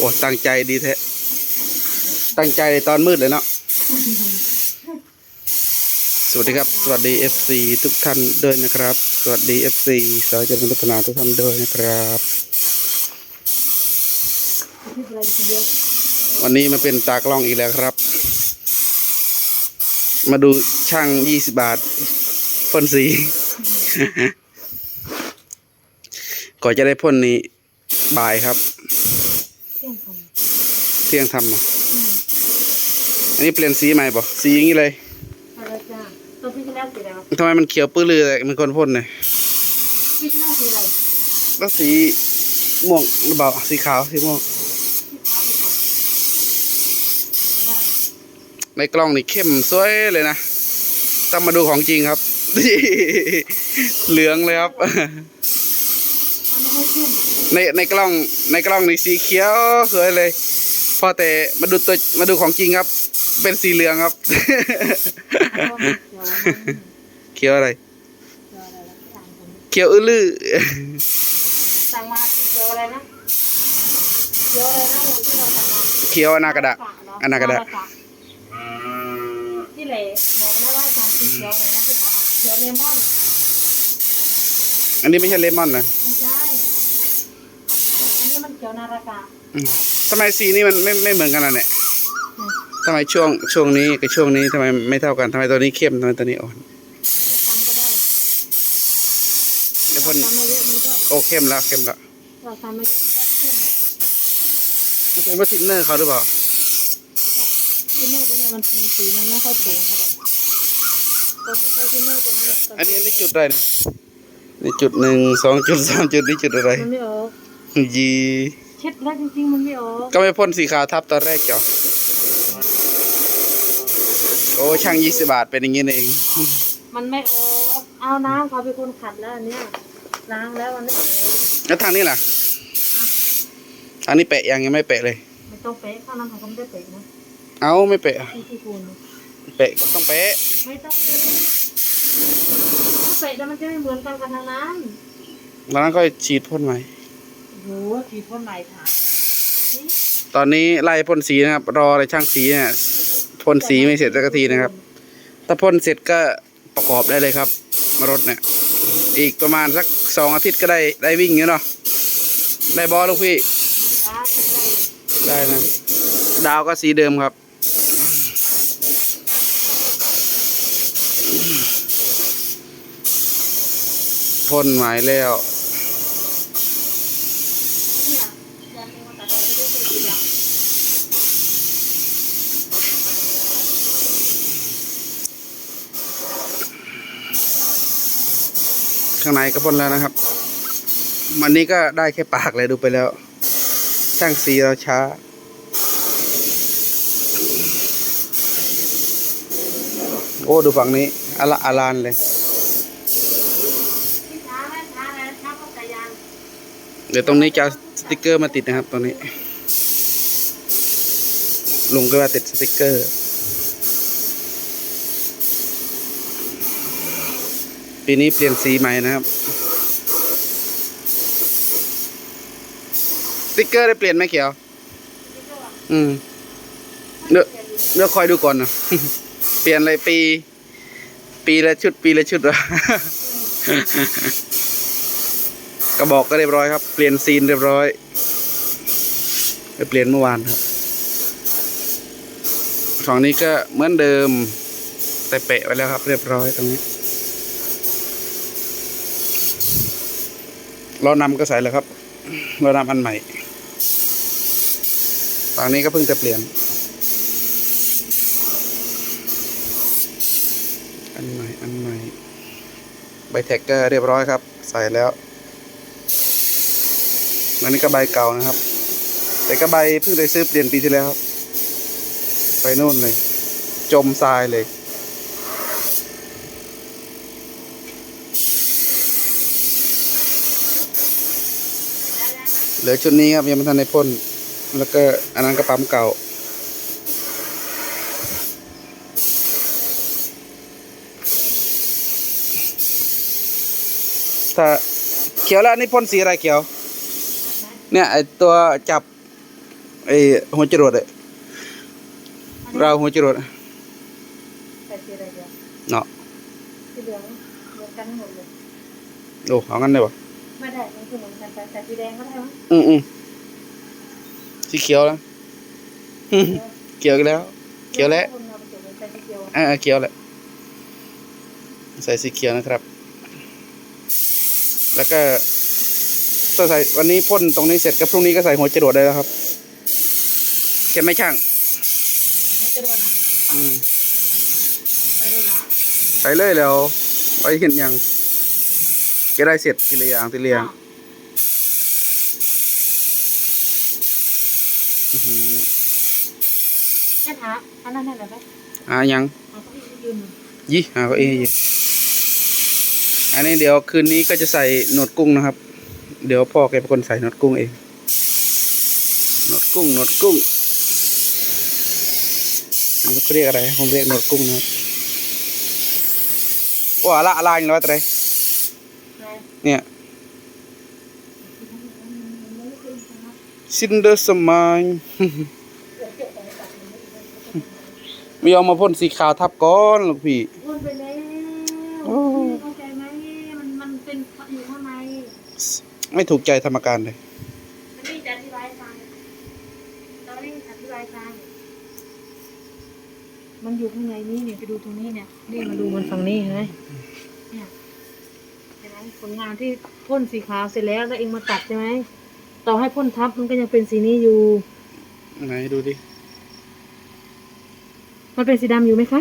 โอ้ตั้งใจดีแท้ตั้งใจตอนมืดเลยเนาะสวัสดีครับ สวัสดี FC ทุกท่านด้วยนะครับ สวัสดี FC สาวเจริญพัฒนาทุกท่านด้วยนะครับ วันนี้มาเป็นตากล้องอีกแล้วครับ มาดูช่างยี่สิบาทพ่นสี ก่อนจะได้พ่นนี้บ่ายครับ เที่ยงทำเหรออันนี้เปลี่ยนสีใหม่ป่ะสีอย่างนี้เลยอะไรจ้าตัวพี่ชนะสีอะไรครับทำไมมันเขียวปื้อลือเลยมันคนพ่นเลยพี่ชนะสีอะไรแล้วสีม่วงหรือเปล่าสีขาวสีม่วงพี่ขาวพี่ขาวไม่ได้ในกล้องนี่เข้มสวยเลยนะต้องมาดูของจริงครับ เหลืองเลยครับมันไม่ให้ขึ้นในในกล้องในกล้องนี่สีเขียวสวยเลย พอแต่มาดูตัวมาดูของจริงครับ เป็นสีเหลืองครับเดี๋ยววันนั้นเขียวอะไรเดี๋ยวอะไรนะสั่งผมเขียวอื้อลือสั่งมาคือเดี๋ยวอะไรนะเดี๋ยวอะไรนะอย่างที่เราสั่งมาเขียวอนากระดะอนาคตะที่เหล่บอกแล้วว่าทำสีเขียวอะไรนะที่เขาเอาเขียวเลมอนอันนี้ไม่ใช่เลมอนนะไม่ใช่อันนี้มันเขียวนาฬิกาอืม ทำไมสีนี้มันไม่ไม่เหมือนกันอะเนี่ยอืมทำไมช่วงช่วงนี้กับช่วงนี้ทำไมไม่เท่ากันทำไมตัวนี้เข้มทำไมตัวนี้อ่อนซ้ำก็ได้เดี๋ยวพ่นซ้ำไม่เยอะมันก็โอ้เข้มแล้วเข้มแล้วเราซ้ำไม่เยอะมันก็ขึ้นมันเป็นวัตถินเนอร์เขาหรือเปล่าทินเนอร์ตัวเนี้ยมันมีสีมันไม่ค่อยโปร่งเท่าไหร่ตัวที่ใช้ทินเนอร์ตัวนั้นอันนี้อันนี้จุดอะไรนะนี่จุดหนึ่งสองจุดสามจุดนี่จุดอะไร มันไม่ออกยี เช็ดแล้วจริงๆมันไม่ออกก็ไม่พ่นสีขาวทับตอนแรกจ้ะโอ้ช่างยี่สิบาทเป็นอย่างนี้เองมันไม่ออกเอาน้ำเขาเป็นคนขัดแล้วอันเนี้ยล้างแล้วมันไม่ออกแล้วทางนี้ล่ะทางนี้แปะยังยังไม่แปะเลยไม่ต้องเป๊ะข้างนั้นเขาก็ไม่ได้เป๊ะนะเอาไม่แปะที่ที่คุณแปะก็ต้องแปะไม่ต้องเป๊ะถ้าเป๊ะแล้วมันจะไม่เหมือนกันกันทางนั้นแล้วนั้นก็ฉีดพ่นใหม่ โหขีดพ่นไหลผ่านนี่ตอนนี้ไล่พ่นสีนะครับ รอเลยช่างสีเนี่ยพ่นสีไม่เสร็จสักทีนะครับ ถ้าพ่นเสร็จก็ประกอบได้เลยครับรถเนี่ย อีกประมาณสักสองอาทิตย์ก็ได้ได้วิ่งอยู่เนาะได้บอลลูกพี่ได้ได้ได้นะ ดาวก็สีเดิมครับพ่นหมายแล้ว เนี่ยยันเองมาตัดออกไม่ได้เป็นสีดำ ข้างในก็พ่นแล้วนะครับ วันนี้ก็ได้แค่ปากเลยดูไปแล้ว ช่างสีเราช้า โอ้ดูฝั่งนี้อละอลานเลยเดี๋ยวตรงนี้จะสติกเกอร์มาติดนะครับตรงนี้ ลุงก็ว่าติดสติกเกอร์ ปีนี้เปลี่ยนสีใหม่นะครับ สติกเกอร์ได้เปลี่ยนไหมเขียว อืมเดี๋ยวเดี๋ยวคอยดูก่อนนะ เปลี่ยนเลยปี ปีละชุด ปีละชุดวะกระบอกก็เรียบร้อยครับ เปลี่ยนซีนเรียบร้อยไปเปลี่ยนเมื่อวานครับฝั่งนี้ก็เหมือนเดิม แต่เปะไว้แล้วครับ เรียบร้อยตรงนี้ ล้อนำก็ใส่แล้วครับล้อนำอันใหม่ฝั่งนี้ก็เพิ่งจะเปลี่ยน อันใหม่อันใหม่ใบแท็กก็เรียบร้อยครับ ใส่แล้วอันนี้ก็ใบเก่านะครับ แต่ก็ใบเพิ่งได้ซื้อเปลี่ยนปีที่แล้วครับไปนู่นเลย จมทรายเลย เหลือชุดนี้ครับยังไม่ทันได้พ่น แล้วก็อันนั้นก็ปั๊มเก่า ถ้าเขียวแล้วอันนี่พ่นสีอะไรเขียว เนี่ยไอตัวจับไอ้หัวจรวดอะเราวหัวจรวดอะใส่สีอะไรเดียวเนาะสีเหลืองเหมือนกันหมดเลยโอ้ เอางั้นได้ปะไม่ได้มันคือเหมือนกันแต่แต่สีแดงก็ได้มั้งอืมอืมสีเขียวแล้ว เขียวอีกแล้ว เขียวแล้วคนเอาไปเก็บไว้ใส่สีเขียวอ่าเขียวแหละใส่สีเขียวนะครับ แล้วก็ถ้าใส่วันนี้พ่นตรงนี้เสร็จก็พรุ่งนี้ก็ใส่หัวจรวดได้แล้วครับใช่ไหมช่างมันจะโดนอะอืมไปเลยเหรอใส่เลยแล้วไว้เห็นยัง จะได้เสร็จทีละอย่างทีละอย่างอื้อหือแค่หาอันนั้นได้ไหมอ่ายังเอาเก้าอี้ยืนยี่หาก็เองอันนี้เดี๋ยวคืนนี้ก็จะใส่หนวดกุ้งนะครับ เดี๋ยวพ่อแกเป็นคนใส่หนวดกุ้งเองหนวดกุ้งหนวดกุ้งมันเขาเรียกอะไรผมเรียกหนวดกุ้งนะครับว่าละอะไรอย่างไรวะแต่ไรไหน เนี่ยซินเดอร์สมายไม่ยอมมาพ่นสีขาวทับก้อนหรอกพี่วนไปแล้วโอ้เข้าใจไหมมันมันเป็นอยู่ข้างในไม่ถูกใจธรรมการเลยมันนี่จะอธิบายให้ฟังเราเร่งอธิบายให้ฟังมันอยู่ข้างในนี้เนี่ยไปดูตรงนี้เนี่ยนี่มาดูมันฝั่งนี้เห็นไหมเนี่ยเห็นไหม ผลงานที่พ่นสีขาวเสร็จแล้วแล้วเองมาตัดใช่ไหมต่อให้พ่นทับมันก็ยังเป็นสีนี้อยู่ ไหนดูดิ มันเป็นสีดำอยู่ไหมคะ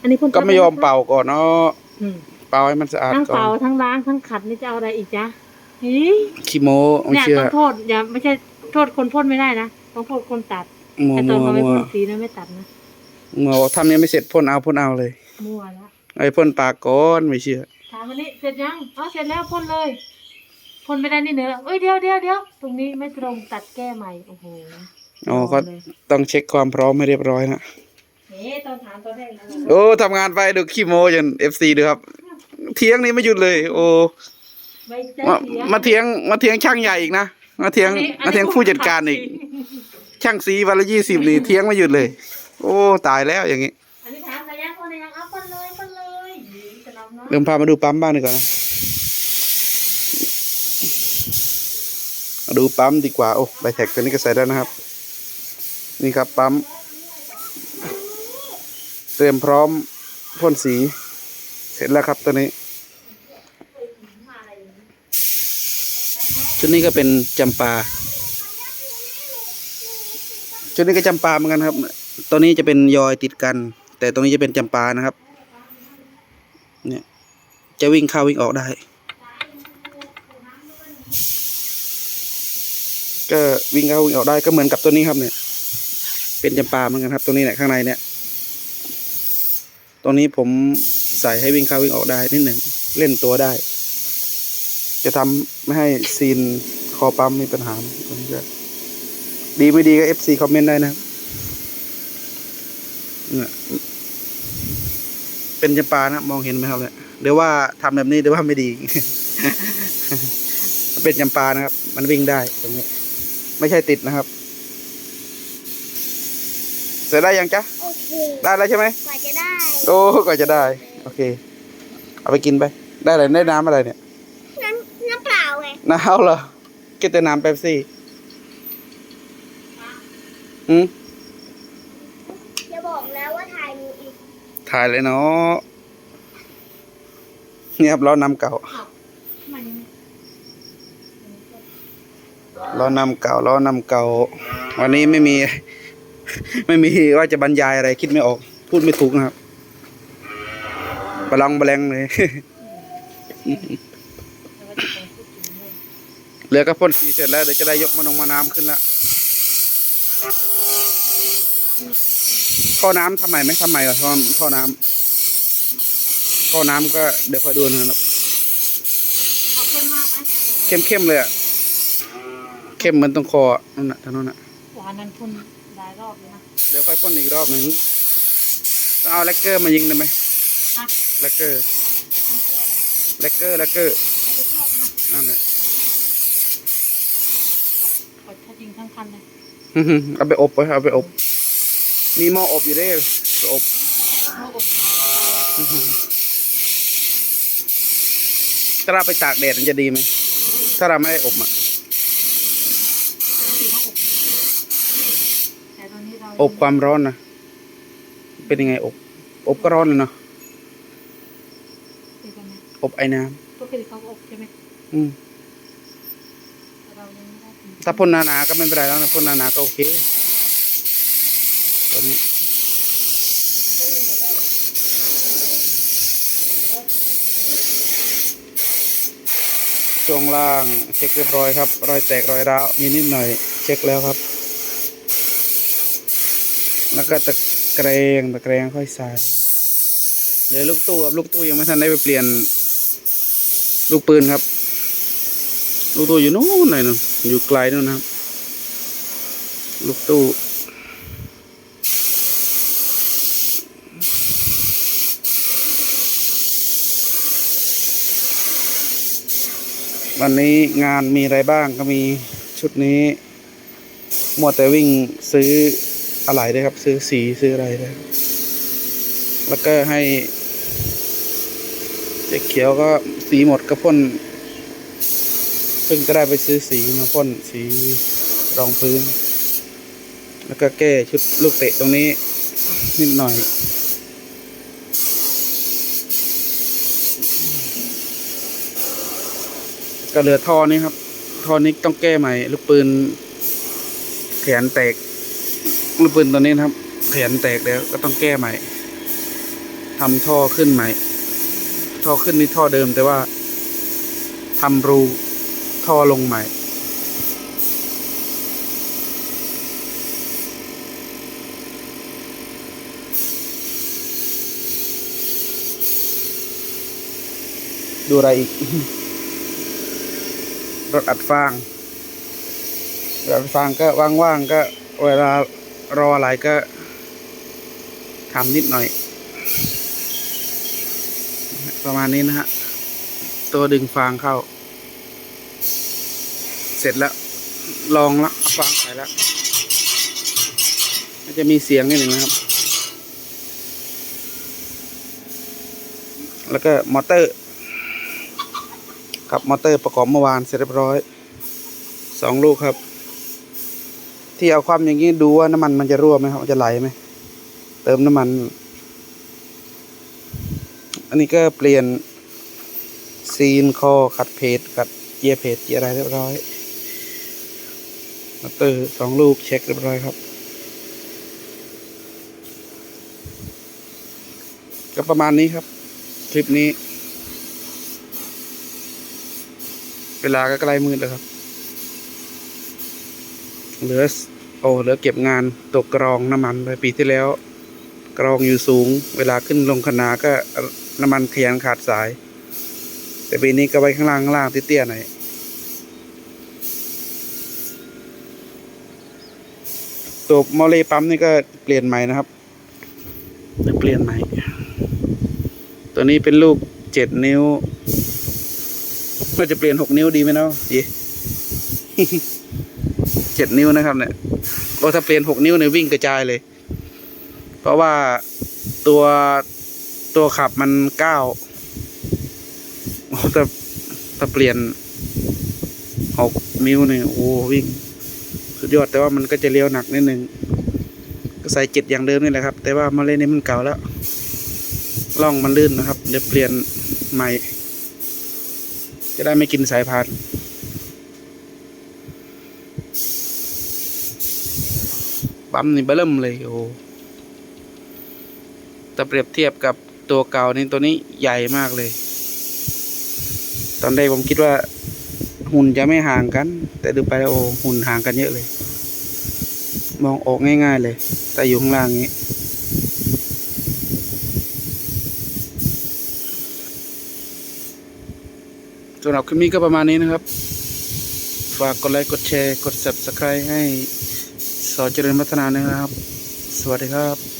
อันนี้พ่นทับก็ไม่ยอมแล้วนะคะเป่าก่อนเนาะอืมเป่าให้มันสะอาดทั้งก่อเป่านทั้งล้างทั้งขัดนี่จะเอาอะไรอีกจ๊ะนี่ขี้โมไม่เนี่ยเชื่อต้องโทษอย่าไม่ใช่โทษคนพ่นไม่ได้นะต้องโทษคนตัดมัวแต่ตมัอนวเขาไม่มัวพ่นสีนะไม่ตัดนะมัวทำยังไม่เสร็จพ่นเอาพ่นเอาเลย มั่วแล้วไอ้พ่นปากก่อนไม่เชื่อ ถามวันนี้เสร็จยังอ๋อเสร็จแล้วพ่นเลยพ่นไม่ได้นี่เหนือเอ้ยเดี๋ยวเดี๋ยวเดี๋ยวตรงนี้ไม่ตรงตัดแก้ใหม่โอ้โหอ๋อก็เลยต้องเช็คความพร้อมให้เรียบร้อยนะเอ๊ะตอนถามตอนแรกนะโอ้ทำงานไปดูขี้โมจนเอฟซีดูครับเที่ยงนี้ไม่หยุดเลย โอ้ไม่ได้มาเสียมาเที่ยงมาเที่ยงช่างใหญ่อีกนะมาเที่ยงอันนี้มาเที่ยงผู้จัดการอีก ช่างสีวันละยี่สิบนี่เที่ยงไม่หยุดเลย โอ้ตายแล้วอย่างงี้อัน เนาะเริ่มพามาดูปั๊มบ้างดีกว่านะดูปั๊มดีกว่า โอ้ใบแท็กตัวนี้ก็ใส่ได้นะครับ นี่ครับปั๊ม เตรียมพร้อมพ่นสี เสร็จแล้วครับตัวนี้ ชุดนี้ก็เป็นจำปา ชุดนี้ก็จำปาเหมือนกันครับ ตัวนี้จะเป็นยอยติดกัน แต่ตรงนี้จะเป็นจำปานะครับ เนี่ย จะวิ่งเข้าวิ่งออกได้ ก็วิ่งเข้าวิ่งออกได้ก็เหมือนกับตัวนี้ครับเนี่ย เป็นจำปาเหมือนกันครับ ตัวนี้เนี่ยข้างในเนี่ยตรงนี้ผมใส่ให้วิ่งเข้าวิ่งออกได้นิดหนึ่งเล่นตัวได้ จะทำไม่ให้ซีนคอปั๊มมีปัญหาตรงนี้ก็ดีไม่ดีก็เอฟซีคอมเมนต์ได้นะเนี่ยเป็นจำปานะ มองเห็นไหมครับเนี่ย เดี๋ยวว่าทำแบบนี้เดี๋ยวว่าไม่ดี เป็นจำปานะครับ มันวิ่งได้ตรงนี้ ไม่ใช่ติดนะครับ เสร็จได้ยังจ๊ะโอเคได้แล้วใช่ไหมกว่าจะได้โอ้ก็จะได้ โอเค เอาไปกินไป ได้อะไรได้น้ำอะไรเนี่ยน้ำน้ำเปล่าไงน้ำเหรอกินแต่น้ำเป๊ปซี่อืมจะบอกแล้วว่าถ่ายมืออีกถ่ายเลยเนาะเนี่ยครับล้อนำเก่าล้อนำเก่าล้อนำเก่า วันนี้ไม่มี ไม่มีว่าจะบรรยายอะไรคิดไม่ออก พูดไม่ถูกนะครับบลังบแลงเลยเหลือก็พ่นสีเสร็จแล้วเดี๋ยวจะได้ยกมันลงมาน้ำขึ้นแล้วท่อน้ำทำใหม่ไหมทำใหม่เหรอท่อท่อน้ำ ท่อน้ำก็เดี๋ยวคอยดูนะครับขอบคุณมากไหมเข้มเข้มๆเลยอะเข้มเหมือนตรงคออะนั่นน่ะทางนู้นน่ะหวานนั้นพ่นหลายรอบเลยนะเดี๋ยวค่อยพ่นอีกรอบหนึ่งต้องเอาแลกเกอร์มายิงได้ไหมอะแลกเกอร์มันแก้อะไรแลกเกอร์แลกเกอร์เอาไปทอดนะนั่นแหละกดถ้าจริงทั้งคันเลยอื้อหือเอาไปอบไว้เอาไปอบมีหม้ออบอยู่เด้ไปอบหม้ออบ ถ้าเราไปตากแดดมันจะดีไหมถ้าเราไม่ได้อบอะแต่ตอนนี้เราอบความร้อนนะเป็นยังไงอบ อบก็ร้อนเลยเนาะเป็นยังไงอบไอ้น้ปกติเขาอบใช่ไหมำอืมแต่เรายังไม่ได้ทำถ้าพ่นหนาๆก็ไม่เป็นไรแล้วนะพ่นหนาๆก็โอเคตัวนี้ ช่วงล่างเช็คเรียบร้อยครับรอยแตกรอยร้าวมีนิดหน่อยเช็คแล้วครับ แล้วก็ตะแกรงตะแกรงค่อยใส่เหลือลูกตู้ครับลูกตู้ยังไม่ทันได้ไปเปลี่ยน ลูกปืนครับ ลูกตู้อยู่นู้นหน่อยนึงอยู่ไกลนู่นนะครับ ลูกตู้ วันนี้งานมีอะไรบ้างก็มีชุดนี้มัวแต่วิ่งซื้ออะไรด้วยครับ ซื้อสีซื้ออะไรด้วยแล้วก็ให้เจ๊เขียวก็สีหมดก็พ่นเพิ่งจะได้ไปซื้อสีมาพ่นสีรองพื้น แล้วก็แก้ชุดลูกเตะตรงนี้นิดหน่อย ก็เหลือท่อนี้ครับท่อนี้ต้องแก้ใหม่ลูกปืนแขนแตกลูกปืนตัวนี้นะครับแขนแตกแล้วก็ต้องแก้ใหม่ทำท่อขึ้นใหม่ ท่อขึ้นนี่ท่อเดิมแต่ว่าทำรูท่อลงใหม่ดูอะไรอีก รถอัดฟางรถอัดฟางก็ว่างๆก็เวลารออะไรก็ทำนิดหน่อย ประมาณนี้นะฮะ ตัวดึงฟางเข้า เสร็จแล้ว ลองแล้วฟางใส่แล้วมันจะมีเสียงนิดหนึ่งนะครับ แล้วก็มอเตอร์ ครับมอเตอร์ประกอบเมื่อวานเสร็จเรียบร้อยสองลูกครับ ที่เอาความอย่างนี้ดูว่าน้ำมันมันจะรั่วไหมครับจะไหลไหมเติมน้ำมัน อันนี้ก็เปลี่ยนซีนคอขัดเพจขัดเกียร์เพจเกียร์อะไรเรียบร้อยมอเตอร์สองลูกเช็คเรียบร้อยครับ ก็ประมาณนี้ครับ คลิปนี้ เวลาก็ใกล้มืดแล้วครับ เหลือโอ้เหลือเก็บงานตกกรองน้ำมันไปปีที่แล้ว กรองอยู่สูง เวลาขึ้นลงคนาก็น้ำมันขยันขาดสาย แต่ปีนี้ก็ไปข้างล่างข้างล่างเตี้ยๆหน่อยตัวมอเลปั๊มนี่ก็เปลี่ยนใหม่นะครับ เปลี่ยนใหม่ ตัวนี้เป็นลูกเจ็ดนิ้ว ว่าจะเปลี่ยนหกนิ้วดีไหมเนาะเย่เจ็ดนิ้วนะครับ เนี่ยโอ้ถ้าเปลี่ยนหกนิ้วเนี่ยวิ่งกระจายเลย เพราะว่าตัวตัวขับมันเก้าโอ้แต่ถ้าเปลี่ยนหกนิ้วเนี่ยโอ้วิ่ง สุดยอดแต่ว่ามันก็จะเลี้ยวหนักนิดนึงก็ใส่เจ็ดอย่างเดิมนี่แหละครับ แต่ว่ามาเล่นนี้มันเก่าแล้วล่องมันลื่นนะครับ เดี๋ยวเปลี่ยนใหม่ จะได้ไม่กินสายพานปั๊มนี่เบลิ่มเลยโอ้โหแต่เปรียบเทียบกับตัวเก่านี่ตัวนี้ใหญ่มากเลย ตอนแรกผมคิดว่าหุ่นจะไม่ห่างกัน แต่ดูไปแล้วโอ้หุ่นห่างกันเยอะเลย มองออกง่าย ๆ เลย แต่อยู่ข้างล่างนี้ำหรับคลิปนี้ก็ประมาณนี้นะครับ ฝากกดไลค์กดแชร์ กด subscribe ให้สอเจริญพัฒนานะครับ สวัสดีครับ